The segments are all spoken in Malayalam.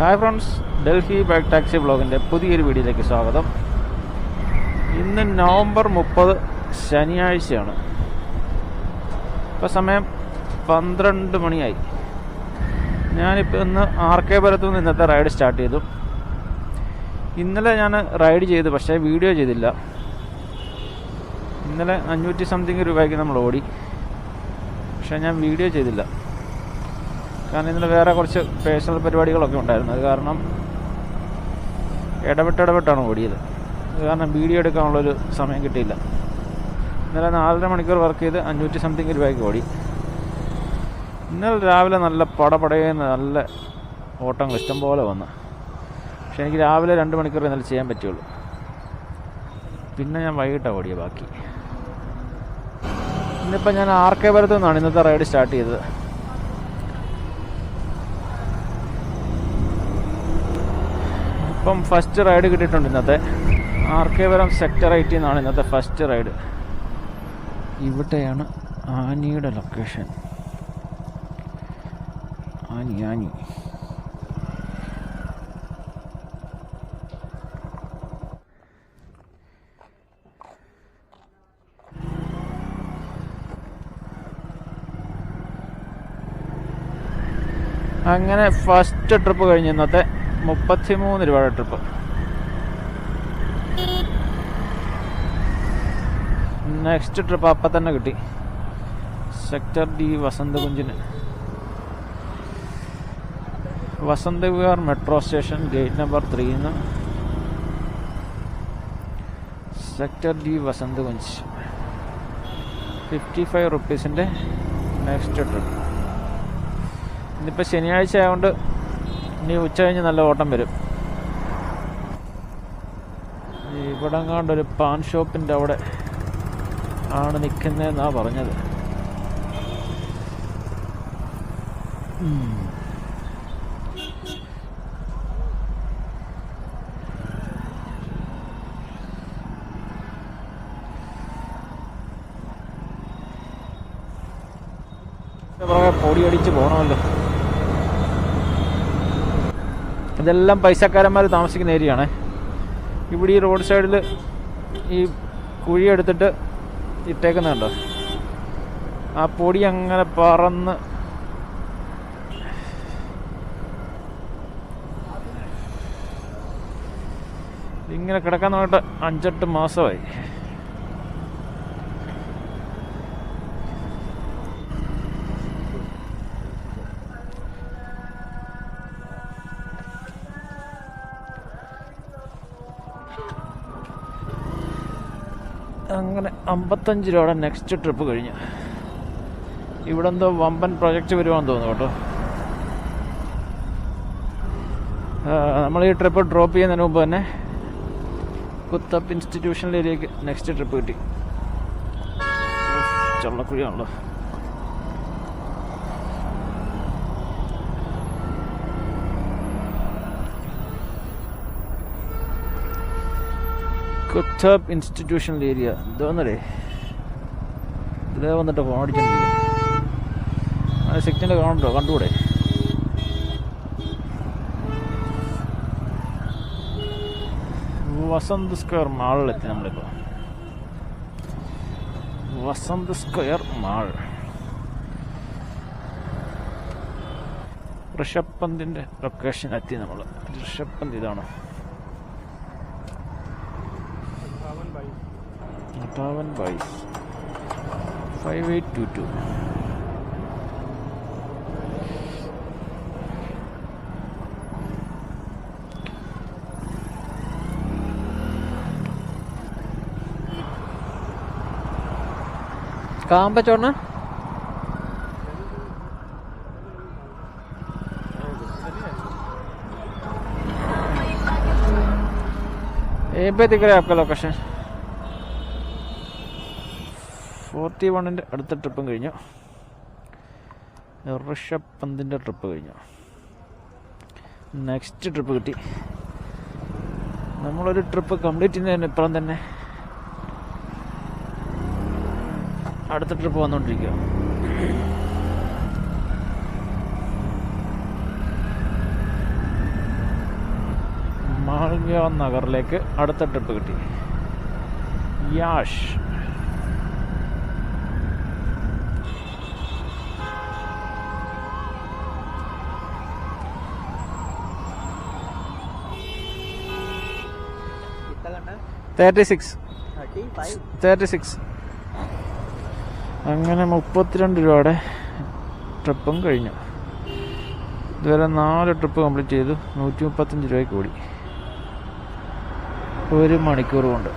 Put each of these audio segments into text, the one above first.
Hi friends Delhi bike taxi ബ്ലോഗിന്റെ പുതിയൊരു വീഡിയോയിലേക്ക് സ്വാഗതം. ഇന്ന് നവംബർ മുപ്പത് ശനിയാഴ്ചയാണ്. ഇപ്പോൾ സമയം പന്ത്രണ്ട് മണിയായി. ഞാനിപ്പോൾ ഇന്ന് ആർ കെ പുരത്തു നിന്ന് ഇന്നത്തെ റൈഡ് സ്റ്റാർട്ട് ചെയ്തു. ഇന്നലെ ഞാൻ റൈഡ് ചെയ്തു പക്ഷേ വീഡിയോ ചെയ്തില്ല. ഇന്നലെ അഞ്ഞൂറ്റി സംതിങ് രൂപയ്ക്ക് നമ്മൾ ഓടി. പക്ഷേ ഞാൻ വീഡിയോ ചെയ്തില്ല. കാരണം ഇന്നലെ വേറെ കുറച്ച് പേഴ്സണൽ പരിപാടികളൊക്കെ ഉണ്ടായിരുന്നു. അത് കാരണം ഇടപെട്ടിടപെട്ടാണ് ഓടിയത്. അത് കാരണം വീഡിയോ എടുക്കാനുള്ളൊരു സമയം കിട്ടിയില്ല. ഇന്നലെ നാലര മണിക്കൂർ വർക്ക് ചെയ്ത് അഞ്ഞൂറ്റി സംതിങ് രൂപയ്ക്ക് ഓടി. ഇന്നലെ രാവിലെ നല്ല പടപടയെന്ന് നല്ല ഓട്ടങ്ങൾ ഇഷ്ടംപോലെ വന്നു. പക്ഷെ എനിക്ക് രാവിലെ രണ്ട് മണിക്കൂർ ഇന്നലെ ചെയ്യാൻ പറ്റുള്ളൂ. പിന്നെ ഞാൻ വൈകിട്ടാണ് ഓടിയ ബാക്കി. ഇന്നിപ്പോൾ ഞാൻ ആർ കെ പുരത്തു നിന്നാണ് ഇന്നത്തെ റൈഡ് സ്റ്റാർട്ട് ചെയ്തത്. ഇപ്പം ഫസ്റ്റ് റൈഡ് കിട്ടിയിട്ടുണ്ട് ഇന്നത്തെ. ആർ കെ പുരം സെക്ടർ എയ്റ്റിൽ നിന്നാണ് ഇന്നത്തെ ഫസ്റ്റ് റൈഡ് ഇവിടെയാണ് ആനിയുടെ ലൊക്കേഷൻ ആനി ആനി. അങ്ങനെ ഫസ്റ്റ് ട്രിപ്പ് കഴിഞ്ഞ് ഇന്നത്തെ മുപ്പത്തിമൂന്ന് രൂപയുടെ ട്രിപ്പ് നെക്സ്റ്റ് ട്രിപ്പ് അപ്പം തന്നെ കിട്ടി. Sector D വസന്തകുഞ്ചിന് Vasant Vihar metro station gate number ത്രീന്ന് sector D Vasant Kunj fifty five റുപ്പീസിന്റെ next trip ഇന്നിപ്പോൾ ശനിയാഴ്ച ആയതുകൊണ്ട് ഇനി ഉച്ച കഴിഞ്ഞ് നല്ല ഓട്ടം വരും. ഇവിടെ ഒരു പാൻ ഷോപ്പിന്റെ അവിടെ ആണ് നിൽക്കുന്നതെന്നാണ് പറഞ്ഞത്. പുറകെ പൊടിയടിച്ച് പോകണമല്ലോ ഇതെല്ലാം പൈസക്കാരന്മാർ താമസിക്കുന്ന ഏരിയയാണ്. ഇവിടെ ഈ റോഡ് സൈഡിൽ ഈ കുഴി എടുത്തിട്ട് ഇട്ടേക്കുന്നുണ്ടോ. ആ പൊടി അങ്ങനെ പറന്ന് ഇങ്ങനെ കിടക്കാൻ തുടങ്ങിയിട്ട് അഞ്ചെട്ട് മാസമായി. അങ്ങനെ അമ്പത്തഞ്ച് രൂപയുടെ നെക്സ്റ്റ് ട്രിപ്പ് കഴിഞ്ഞു. ഇവിടെ എന്തോ വമ്പൻ പ്രൊജക്റ്റ് വരുവാന്ന് തോന്നുന്നു കേട്ടോ. നമ്മൾ ഈ ട്രിപ്പ് ഡ്രോപ്പ് ചെയ്യുന്നതിന് മുമ്പ് തന്നെ കുത്തപ്പ് ഇൻസ്റ്റിറ്റ്യൂഷനിലേക്ക് നെക്സ്റ്റ് ട്രിപ്പ് കിട്ടി. ചള്ളക്കുഴിയാണല്ലോ. കുത്തബ് ഇൻസ്റ്റിറ്റ്യൂഷണൽ ഏരിയ എന്തോന്നടേ ഇതിലേ വന്നിട്ട് അടിച്ചോണ്ടിരിക്കും ആ സിഗ്നൽ കാണണ്ടോ കണ്ടുകൂടെ? വസന്ത് സ്ക്വയർ മാളിലെത്തി നമ്മളിപ്പോൾ വസന്ത് സ്ക്വയർ മാൾ. ഋഷഭ് പന്തിന്റെ ലൊക്കേഷൻ എത്തി നമ്മൾ ഋഷഭ് പന്ത് ഇതാണ്? अट्ठावन बाईस फाइव एट टू टू कहाँ पे छोड़ना ये पे दिख रहा है आपका लोकेशन ഫോർട്ടി വണ്ണിന്റെ അടുത്ത ട്രിപ്പും കഴിഞ്ഞു. ഋഷഭ് പന്തിന്റെ ട്രിപ്പ് കഴിഞ്ഞു. നെക്സ്റ്റ് ട്രിപ്പ് കിട്ടി. നമ്മളൊരു ട്രിപ്പ് കംപ്ലീറ്റ് ചെയ്യുന്നതിന് ഇപ്പുറം തന്നെ അടുത്ത ട്രിപ്പ് വന്നുകൊണ്ടിരിക്കുക മാൾഗ നഗറിലേക്ക് അടുത്ത ട്രിപ്പ് കിട്ടി. Yash. Thirty six thirty six അങ്ങനെ മുപ്പത്തിരണ്ട് രൂപയുടെ ട്രിപ്പും കഴിഞ്ഞു. ഇതുവരെ നാല് ട്രിപ്പ് കംപ്ലീറ്റ് ചെയ്തു. നൂറ്റി മുപ്പത്തഞ്ച് രൂപയ്ക്ക് ഓടി. ഒരു മണിക്കൂർ കൊണ്ട്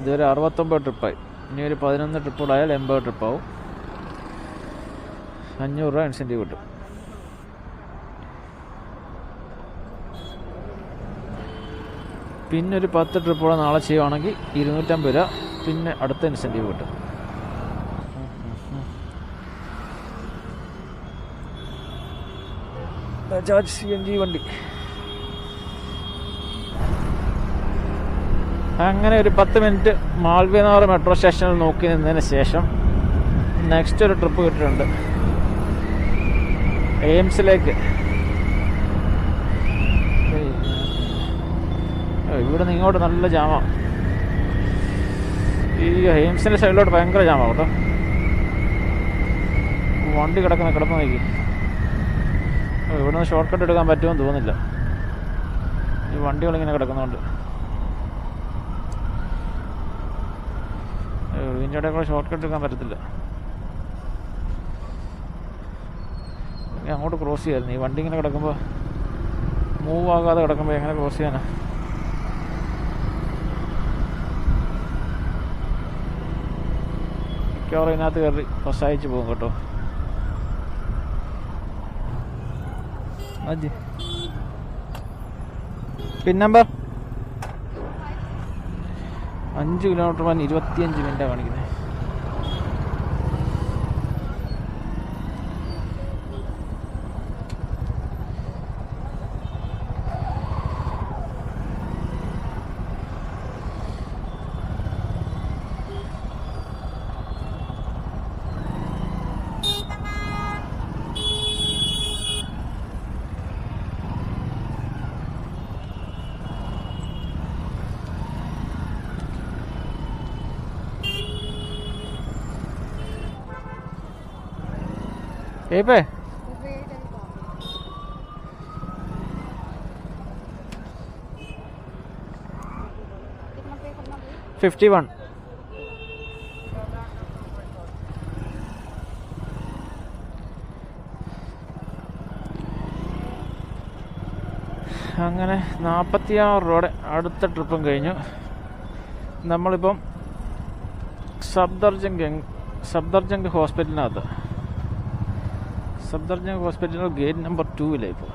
ഇതുവരെ അറുപത്തൊമ്പത് ട്രിപ്പായി. ഇനി ഒരു പതിനൊന്ന് ട്രിപ്പ് കൂടായാൽ എൺപത് ട്രിപ്പാവും. അഞ്ഞൂറ് രൂപ ഇൻസെന്റീവ് കിട്ടും. പിന്നെ ഒരു പത്ത് ട്രിപ്പുകൂടെ നാളെ ചെയ്യുവാണെങ്കിൽ ഇരുന്നൂറ്റമ്പത് രൂപ. പിന്നെ അടുത്ത ഇൻസെന്റീവ് കിട്ടും. ബജാജ് സി എൻ ജി വണ്ടി. അങ്ങനെ ഒരു പത്ത് മിനിറ്റ് മാൾവ്യനഗർ മെട്രോ സ്റ്റേഷനിൽ നോക്കി നിന്നതിന് ശേഷം നെക്സ്റ്റ് ഒരു ട്രിപ്പ് കിട്ടിയിട്ടുണ്ട്. എയിംസിലേക്ക്. ഇവിടെ നിന്ന് ഇങ്ങോട്ട് നല്ല ജാമാണ് ഈ എയിംസിന്റെ സൈഡിലോട്ട് ഭയങ്കര ജാമാണ് കേട്ടോ. വണ്ടി കിടക്കുന്ന കിടപ്പ് നോക്കി. ഇവിടെ നിന്ന് ഷോർട്ട് കട്ട് എടുക്കാൻ പറ്റുമെന്ന് തോന്നുന്നില്ല. ഈ വണ്ടികളിങ്ങനെ കിടക്കുന്നുണ്ട്. ഇതിന്റെ കൂടെ ഷോർട്ട് കട്ട് എടുക്കാൻ പറ്റത്തില്ല. അങ്ങോട്ട് ക്രോസ് ചെയ്യായിരുന്നു. ഈ വണ്ടി ഇങ്ങനെ കിടക്കുമ്പോൾ മൂവ് ആകാതെ കിടക്കുമ്പോൾ എങ്ങനെ ക്രോസ് ചെയ്യാനാ? മിക്കവാറും ഇതിനകത്ത് കയറി പ്രസഹിച്ച് പോകും കേട്ടോ. Aji pin number? അഞ്ച് കിലോമീറ്റർ പോകാൻ ഇരുപത്തിയഞ്ച് മിനിറ്റാണ് കാണിക്കുന്നത് ഏപ്പേ Fifty one. അങ്ങനെ നാൽപ്പത്തിയാറ് രൂപയുടെ അടുത്ത ട്രിപ്പും കഴിഞ്ഞു. നമ്മളിപ്പം സബ്ദർജംഗ് സബ്ദർജംഗ് ഹോസ്പിറ്റലിനകത്ത്. സബ്ദർജംഗ് ഹോസ്പിറ്റൽ ഗേറ്റ് നമ്പർ ടൂവിലായി ഇപ്പോൾ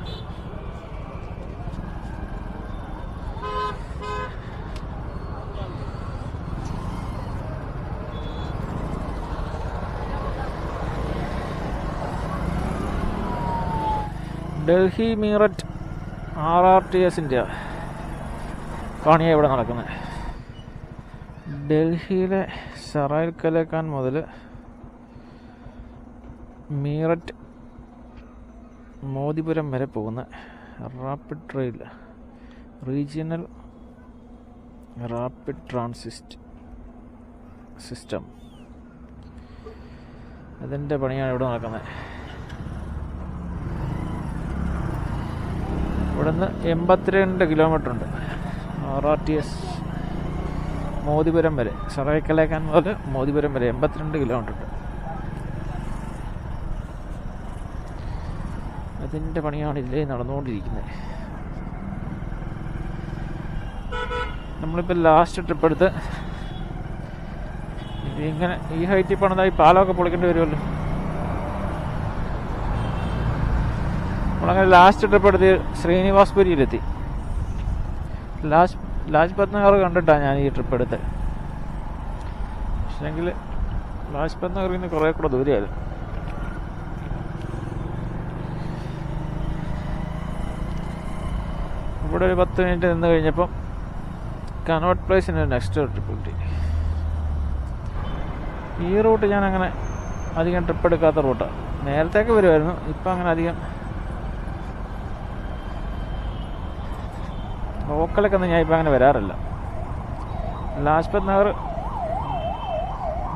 Delhi Meerut R R T എസിന്റെ പണിയാണ് ഇവിടെ നടക്കുന്നത് ഡൽഹിയിലെ സറായിൽ കലേക്കാൻ മുതൽ മീററ്റ് മോദിപുരം വരെ പോകുന്ന rapid trail regional rapid transit system അതിന്റെ പണിയാണ് ഇവിടെ നടക്കുന്നത്. ഇവിടെ നിന്ന് എൺപത്തിരണ്ട് കിലോമീറ്റർ ഉണ്ട്. R R T S Modipuram വരെ സറൈക്കലേക്കാൻ മുതൽ മോദിപുരം വരെ എൺപത്തിരണ്ട് കിലോമീറ്റർ ഉണ്ട്. അതിന്റെ പണിയാണ് ഇതിലേ നടന്നുകൊണ്ടിരിക്കുന്നത് നമ്മളിപ്പോൾ ലാസ്റ്റ് ട്രിപ്പ് എടുത്ത് ഇങ്ങനെ ഈ ഹൈറ്റിൽ പണിതായി പാലമൊക്കെ പൊളിക്കേണ്ടി വരുമല്ലോ നമ്മളങ്ങനെ ലാസ്റ്റ് ട്രിപ്പ് എടുത്ത് ശ്രീനിവാസ്പുരിയിലെത്തി ലാസ്റ്റ് ലാജ്പത് നഗർ കണ്ടിട്ടാണ് ഞാൻ ഈ ട്രിപ്പ് എടുത്തത് പക്ഷേങ്കിൽ ലാജ്പത് നഗറിൽ നിന്ന് കുറേ കൂടെ ദൂരെയായിരുന്നു. ഇവിടെ ഒരു പത്ത് മിനിറ്റ് നിന്ന് കഴിഞ്ഞപ്പം കനോട്ട് പ്ലേസിന് നെക്സ്റ്റ് ട്രിപ്പ് കിട്ടി. ഈ റൂട്ട് ഞാൻ അങ്ങനെ അധികം ട്രിപ്പ് എടുക്കാത്ത റൂട്ടാണ് നേരത്തേക്ക് വരുമായിരുന്നു ഇപ്പം അങ്ങനെ അധികം ലോക്കലൊക്കെ ഒന്നും ഞാൻ ഇപ്പം അങ്ങനെ വരാറില്ല. ലാജ്പത് നഗർ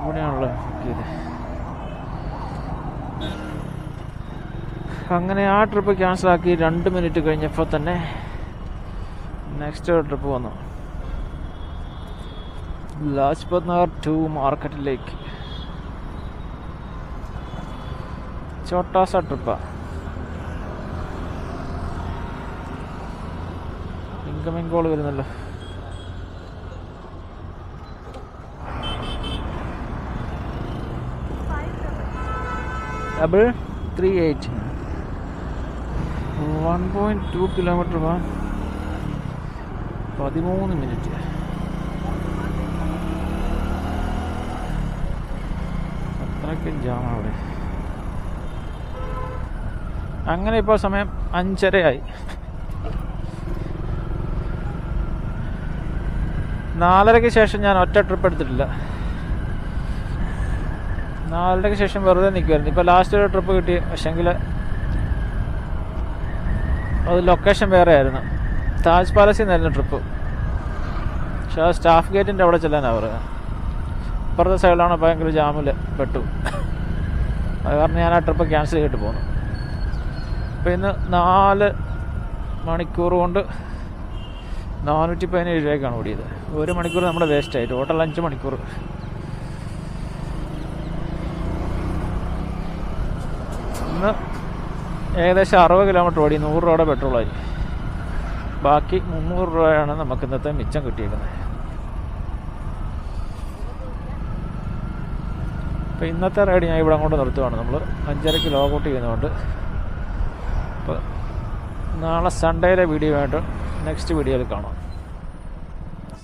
ഇവിടെയാണല്ലോ അങ്ങനെ ആ ട്രിപ്പ് ക്യാൻസലാക്കി രണ്ട് മിനിറ്റ് കഴിഞ്ഞപ്പോൾ തന്നെ നെക്സ്റ്റ് ട്രിപ്പ് വന്നു ലാജ്പത് നഗർ ടു മാർക്കറ്റിലേക്ക് ചോട്ടാസ ട്രിപ്പാണ് incoming call വരുന്നല്ലോ. Double three eight one point two kilometre പോകാൻ പതിമൂന്ന് മിനിറ്റ് അത്രയ്ക്ക് ജാം അവിടെ. അങ്ങനെ ഇപ്പോൾ സമയം അഞ്ചരയായി. നാലരയ്ക്ക് ശേഷം ഞാൻ ഒറ്റ ട്രിപ്പ് എടുത്തിട്ടില്ല. നാലരയ്ക്ക് ശേഷം വെറുതെ നിൽക്കുമായിരുന്നു ഇപ്പോൾ ലാസ്റ്റ് ഒരു ട്രിപ്പ് കിട്ടി. പക്ഷെങ്കിൽ അത് ലൊക്കേഷൻ വേറെ ആയിരുന്നു താജ് പാലസിൽ നിന്നായിരുന്നു ട്രിപ്പ് പക്ഷേ ആ സ്റ്റാഫ് ഗേറ്റിന്റെ അവിടെ ചെല്ലാനാണ് പറയുക. അപ്പുറത്തെ സൈഡിലാണ് ഭയങ്കര ജാമിൽ പെട്ടു. അത് കാരണം ഞാൻ ആ ട്രിപ്പ് ക്യാൻസൽ ചെയ്തിട്ട് പോന്നു. അപ്പോൾ ഇന്ന് നാല് മണിക്കൂർ കൊണ്ട് നാനൂറ്റി പതിനേഴ് രൂപയ്ക്കാണ് ഓടിയത്. ഒരു മണിക്കൂർ നമ്മുടെ വേസ്റ്റ് ആയി. ടോട്ടൽ അഞ്ച് മണിക്കൂർ. ഇന്ന് ഏകദേശം അറുപത് കിലോമീറ്റർ ഓടി. നൂറ് രൂപയുടെ പെട്രോളായി ബാക്കി മുന്നൂറ് രൂപയാണ് നമുക്ക് ഇന്നത്തെ മിച്ചം കിട്ടിയിരിക്കുന്നത്. അപ്പോൾ ഇന്നത്തെ റൈഡ് ഞാൻ ഇവിടെ അങ്ങോട്ട് നിർത്തുവാണ്. നമ്മൾ അഞ്ചരയ്ക്ക് ലോഗൗട്ട് ചെയ്യുന്നതുകൊണ്ട് അപ്പോൾ നാളെ സൺഡേയിലെ വീഡിയോ ആയിട്ട് നെക്സ്റ്റ് വീഡിയോയിൽ കാണാം.